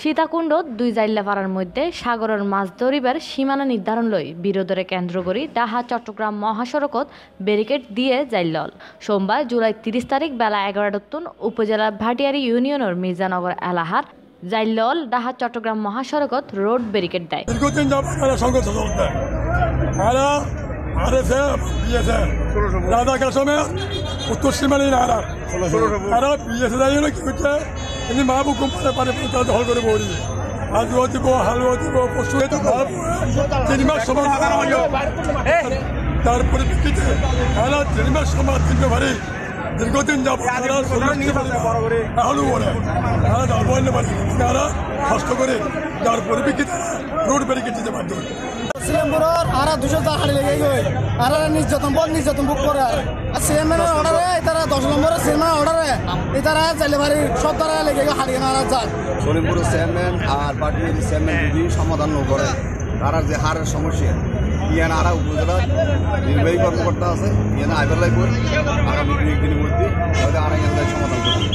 সীতাকুণ্ডত দুই জাইল্লাপাড়ার মধ্যে সাগরের মাছ ধরিবার সীমানা নির্ধারণ লই বিরোধরে কেন্দ্র করি ডাহা চট্টগ্রাম মহাসড়কত ব্যারিকেড দিয়ে জাইল্লল। সোমবার জুলাই তিরিশ তারিখ বেলা এগারোটাতুন উপজেলার ভাটিয়ারি ইউনিয়নের মির্জানগর এলাহার জাইল্লল ডাহা চট্টগ্রাম মহাসড়কত রোড ব্যারিকেড দেয়। উত্তর সীমানি তিনি মা বুকুম পারে পারে তারা দখল করে বড়ি আলুও দিব হালুও দিব পশু তিন মাস সময় তার পরিপ্রেক্ষিতে তিন মাস সময় তিনটে ভারি। দীর্ঘদিন তারা হালু বলে যার বললে পারি তারা কষ্ট করে যার পরিপ্রেক্ষিতে রোড ব্যারিকেড দিতে বাধ্য হয় সিলেমপুরের আর দুশো টা হাড়ি লেগে গই আর নির্যাতন বল নির্যাতন বুক করে। আর সিএমএনের অর্ডারে তারা দশ নম্বরের সিনেমার অর্ডারে তারা চাইলে ভারি সব তারা লেগে গিয়ে হারিয়ে মারা যায় সলিমপুর চেয়ারম্যান আর পার্টির চেয়ারম্যান যদি সমাধান করে। তারা যে হারের সমস্যা, ইয়ান আরা উপজেলার নির্বাহী কর্মকর্তা আছে, ইয়ান আইবার লাগবে আগামী দুই একদিনের মধ্যে হয়তো আরা ইয়ান সমাধান করবে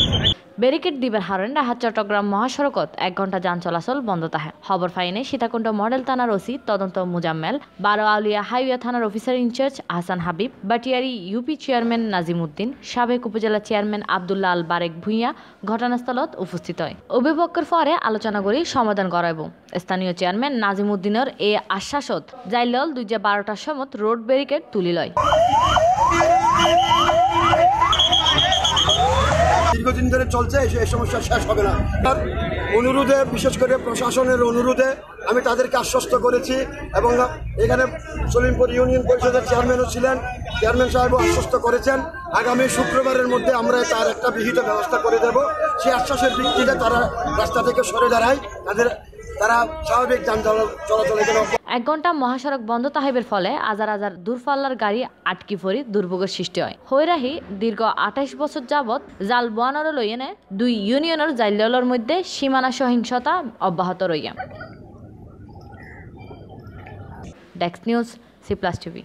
ব্যারিকেড দিবার হারণ ডাহা চট্টগ্রাম মহাসড়কত। এক ঘণ্টা যান চলাচল বন্ধ থাকে খবর ফাইনে সীতাকুণ্ড মডেল থানার ওসি তদন্ত মুজাম্মেল। বারো আউলিয়া হাইওয়ে থানার officer in charge Hasan Habib. Batiari UP chairman Nazim Uddin. সাবেক উপজেলা চেয়ারম্যান আবদুল্লাহ আল বারেক ভূঁইয়া ঘটনাস্থলত উপস্থিত হয়। অভিপক্ষের পরে আলোচনা করে সমাধান করাইব। স্থানীয় চেয়ারম্যান নাজিম উদ্দিনের এই আশ্বাসত জাইলল দুই বারোটার সময় রোড ব্যারিকেড তুলি লয় দীর্ঘদিন ধরে চলছে এই সমস্যা শেষ হবে না। তার অনুরোধে, বিশেষ করে প্রশাসনের অনুরোধে আমি তাদেরকে আশ্বস্ত করেছি এবং এখানে সলিমপুর ইউনিয়ন পরিষদের চেয়ারম্যানও ছিলেন। চেয়ারম্যান সাহেবও আশ্বস্ত করেছেন। আগামী শুক্রবারের মধ্যে আমরা তার একটা বিহিত ব্যবস্থা করে দেব। সেই আশ্বাসের ভিত্তিতে তারা রাস্তা থেকে সরে দাঁড়ায়। তাদের তারা স্বাভাবিক যান চলা- চলাচল এখানে এক ঘণ্টা মহাসড়ক বন্ধ তাহিবের ফলে হাজার হাজার দূরপাল্লার গাড়ি আটকি ফরি দুর্ভোগের সৃষ্টি হয়। হৈরাহি দীর্ঘ আঠাইশ বছর যাবৎ জাল বোয়ানোর লইয়েনে দুই ইউনিয়নের জাইলর মধ্যে সীমানা সহিংসতা অব্যাহত রইয়া ডেক্স নিউজ, সি প্লাস টিভি।